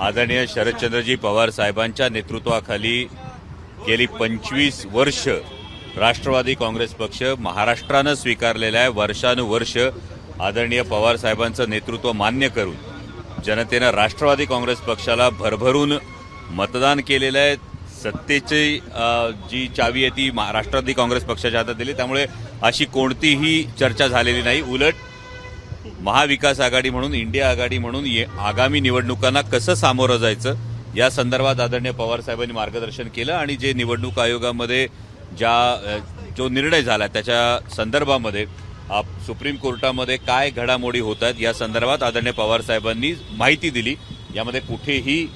आदरणीय शरदचंद्रजी पवार साहेबांच्या नेतृत्वाखाली गेली पंचवीस वर्ष राष्ट्रवादी काँग्रेस पक्ष महाराष्ट्रानं स्वीकारलेलं आहे. वर्षानुवर्ष आदरणीय पवार साहेबांचं नेतृत्व मान्य करून जनतेनं राष्ट्रवादी काँग्रेस पक्षाला भरभरून मतदान केलेलं आहे. सत्तेची जी चावी आहे ती राष्ट्रवादी काँग्रेस पक्षाच्या हातात दिली. त्यामुळे अशी कोणतीही चर्चा झालेली नाही. उलट महाविकास आघाडी म्हणून इंडिया आघाडी म्हणून ये- आगामी निवडणुकांना कसं सामोरं जायचं या संदर्भात आदरणीय पवार साहेबांनी मार्गदर्शन केलं आणि जे निवडणूक आयोगामध्ये ज्या जो निर्णय झाला त्याच्या संदर्भामध्ये आप सुप्रीम कोर्टामध्ये काय घडामोडी होत आहेत या संदर्भात आदरणीय पवार साहेबांनी माहिती दिली. यामध्ये कुठेही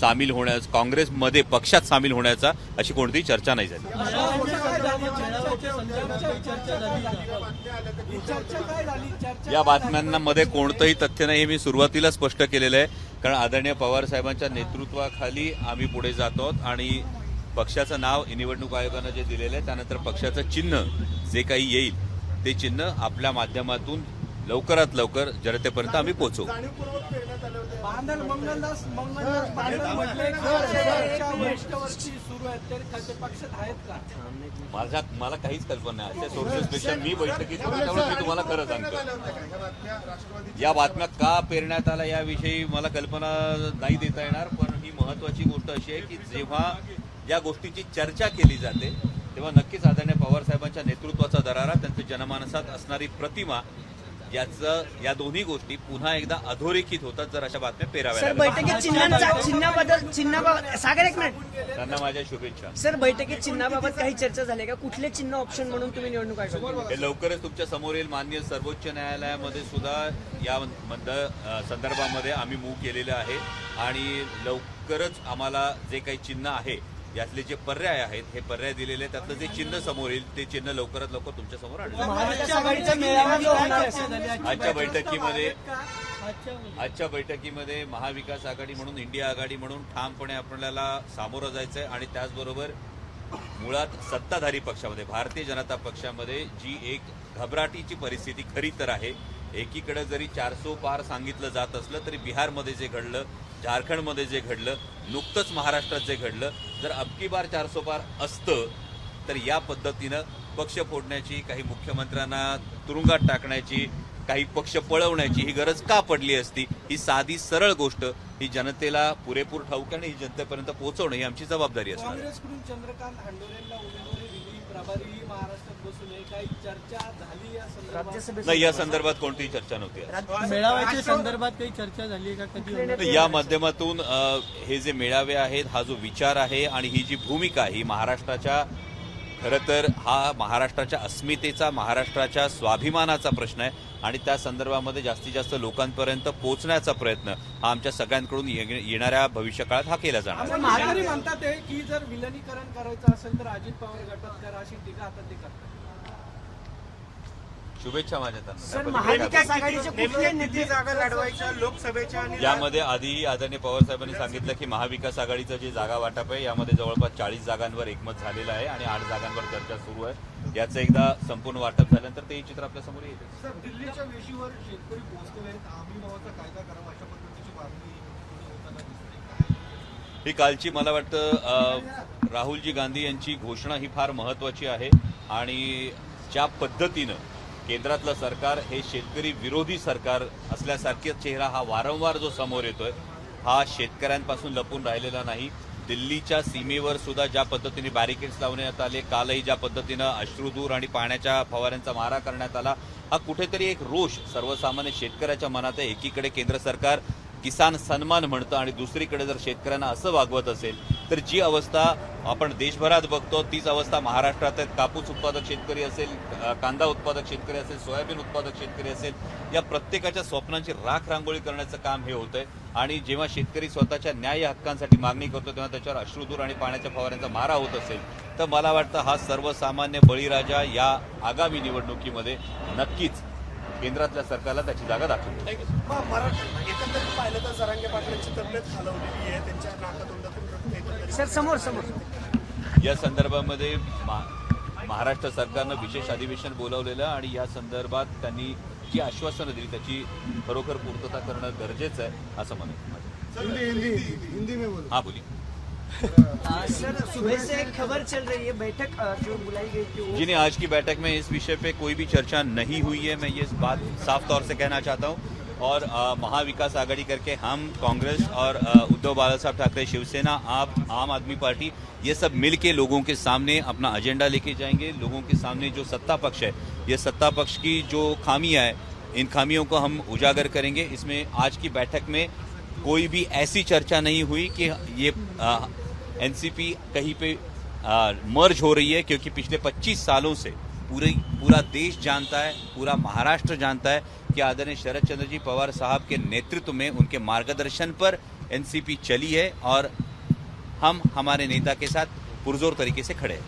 सामील होण्यास काँग्रेसमध्ये पक्षात सामील होण्याचा अशी कोणतीही चर्चा नाही झाली. या बातम्यांमध्ये कोणतंही तथ्य नाही हे मी सुरुवातीला स्पष्ट केलेलं आहे. कारण आदरणीय पवार साहेबांच्या नेतृत्वाखाली आम्ही पुढे जातो आहोत आणि पक्षाचं नाव निवडणूक आयोगानं जे दिलेलं आहे त्यानंतर पक्षाचं चिन्ह जे काही येईल ते चिन्ह आपल्या माध्यमातून लवकरात लवकर जनतेपर्यंत आम्ही का माझ्या मला काहीच कल्पना नाही. अशा सोर्सेसपेक्षा मी बैठकीत त्यामुळे मी तुम्हाला खरं सांगतो. या बातम्या का पेरण्यात आल्या याविषयी मला कल्पना नाही देता येणार पण ही महत्वाची गोष्ट अशी आहे की जेव्हा या गोष्टीची चर्चा केली जाते तेव्हा नक्कीच आदरणीय पवार साहेबांच्या नेतृत्वाचा दरारा त्यांच्या जनमानसात असणारी प्रतिमा याचं या दोन्ही गोष्टी पुन्हा एकदा अधोरेखित होतात जर अशा बातम्या पेराव्या सर. बैठकीत चिन्हांचा चिन्हाबद्दल चिन्हाबाबत सागर एक मिनिट. त्यांना माझ्या शुभेच्छा. सर बैठकीत चिन्हाबाबत काही चर्चा झाली का? कुठले चिन्ह ऑप्शन म्हणून तुम्ही निवडणूक आयोग हे लवकरच तुमच्यासमोर येईल. मान्य सर्वोच्च न्यायालयामध्ये सुद्धा या मंद संदर्भामध्ये आम्ही मूव केलेलं आहे. आणि लवकरच आम्हाला जे काही चिन्ह आहे यातले जे पर्याय आहेत हे पर्याय दिलेले आहेत. त्यातलं जे चिन्ह समोर येईल ते चिन्ह लवकरात लवकर तुमच्यासमोर आणलं आहे. आजच्या बैठकीमध्ये आजच्या बैठकीमध्ये महाविकास आघाडी म्हणून इंडिया आघाडी म्हणून ठामपणे आपल्याला सामोरं जायचंय आणि त्याचबरोबर मुळात सत्ताधारी पक्षामध्ये भारतीय जनता पक्षामध्ये जी एक घबराटीची परिस्थिती खरी तर आहे एकीकडे जरी चारसो पार सांगितलं जात असलं तरी बिहारमध्ये जे घडलं झारखंडमध्ये जे घडलं नुकतंच महाराष्ट्रात जे घडलं जर अबकी बार चारसो पार असतं तर या पद्धतीनं पक्ष फोडण्याची काही मुख्यमंत्र्यांना तुरुंगात टाकण्याची काही पक्ष पळवण्याची ही गरज का पडली असती? ही साधी सरळ गोष्ट. ही जनतेला पुरेपूर ठाऊक आणि ही जनतेपर्यंत पोहोचवणं ही आमची जबाबदारी असणार प्रभारी महाराष्ट्रात बसून आहे काही चर्चा झाली या संदर्भात राज्यसभेत नाही या संदर्भात कोणतीही चर्चा नव्हती आज. मेळाव्याच्या संदर्भात काही चर्चा झाली आहे का कधी होणार? तर या माध्यमातून अ, हे जे मेळावे आहेत हा जो विचार आहे आणि ही जी भूमिका आहे ही महाराष्ट्राच्या खरं तर हा महाराष्ट्राच्या अस्मितेचा महाराष्ट्राच्या स्वाभिमानाचा प्रश्न आहे आणि त्या संदर्भामध्ये जास्तीत जास्त लोकांपर्यंत पोहोचण्याचा प्रयत्न हा आमच्या सगळ्यांकडून ये- येणाऱ्या भविष्यकाळात हा केला जाणार म्हणतात की जर विलनीकरण करायचं असेल तर अजित पवार गटात करा अशी टीका आता ते करतात. शुभेच्छा माझ्या त्यांना. सर त्याबद्दल महाविकास आघाडीचे कुठले नेते जागा लढवायच्या लोकसभेच्या आणि यामध्ये आधी आदरणीय पवार साहेबांनी सांगितलं की महाविकास आघाडीचं जे जागा वाटप आहे यामध्ये जवळपास चाळीस जागांवर एकमत झालेलं आहे आणि आठ जागांवर चर्चा सुरू आहे. याचं एकदा संपूर्ण वाटप झाल्यानंतर ते चित्र आपल्यासमोर येईल. सर दिल्लीच्या वेशीवर शेतकरी पोहोचलेले आहेत. आम्ही भावाचा कायदा करावा अशा पद्धतीची मागणी होताना दिसते. ही कालची मला वाटतं राहुलजी गांधी यांची घोषणा ही फार महत्वाची आहे आणि ज्या पद्धतीनं केंद्रातलं सरकार हे शेतकरी विरोधी सरकार असल्यासारखे चेहरा हा वारंवार जो समोर येतोय हा शेतकऱ्यांपासून लपून राहिलेला नाही. दिल्लीच्या सीमेवर सुद्धा ज्या पद्धतीने बॅरिकेड्स लावण्यात आले कालही ज्या पद्धतीनं अश्रुधूर आणि पाण्याच्या फवाऱ्यांचा मारा करण्यात आला हा कुठेतरी एक रोष सर्वसामान्य शेतकऱ्याच्या मनात आहे एकीकडे केंद्र सरकार किसान सन्मान म्हणतं आणि दुसरीकडे जर शेतकऱ्यांना असं वागवत असेल तर जी अवस्था आपण देशभरात बघतो तीच अवस्था महाराष्ट्रात आहेत कापूस उत्पादक शेतकरी असेल कांदा उत्पादक शेतकरी असेल सोयाबीन उत्पादक शेतकरी असेल या प्रत्येकाच्या स्वप्नांची राख रांगोळी करण्याचं काम हे होतंय. आणि जेव्हा शेतकरी स्वतःच्या न्याय हक्कांसाठी मागणी करतो तेव्हा त्याच्यावर अश्रुधूर आणि पाण्याच्या फवाऱ्यांचा मारा होत असेल तर मला वाटतं हा सर्वसामान्य बळीराजा या आगामी निवडणुकीमध्ये नक्कीच केंद्रातल्या सरकारला त्याची जागा दाखवली. मराठा एकंदरीत पाहिलं तर जरांगे पाटलांची तब्येत खालवलेली आहे त्यांच्या नाकातोंडातून सर समोर समोर. या संदर्भामध्ये मा- महाराष्ट्र सरकारनं विशेष अधिवेशन बोलावलेलं आणि या संदर्भात त्यांनी जी आश्वासनं दिली त्याची खरोखर पूर्तता करणं गरजेचं आहे असं म्हणत हाँ बोलिए. आ, सर, सुबह से खबर चल रही है, बैठक जो बुलाई गई थी जी नहीं, आज की बैठक में इस विषय पे कोई भी चर्चा नहीं हुई है, मैं ये बात साफ़ तौर से कहना चाहता हूँ। और महाविकास आघाड़ी करके हम कांग्रेस और उद्धव बाला साहब ठाकरे, शिवसेना, आप, आम आदमी पार्टी, ये सब मिल के लोगों के सामने अपना एजेंडा लेके जाएँगे। लोगों के सामने जो सत्ता पक्ष है, ये सत्ता पक्ष की जो खामियाँ है, इन खामियों को हम उजागर करेंगे। इसमें आज की बैठक में कोई भी ऐसी चर्चा नहीं हुई कि ये एनसीपी कहीं पे आ, मर्ज हो रही है क्योंकि पिछले 25 सालों से पूरे पूरा देश जानता है पूरा महाराष्ट्र जानता है कि आदरणीय शरद चंद्र जी पवार साहब के नेतृत्व में उनके मार्गदर्शन पर एनसीपी चली है और हम हमारे नेता के साथ पुरजोर तरीके से खड़े हैं।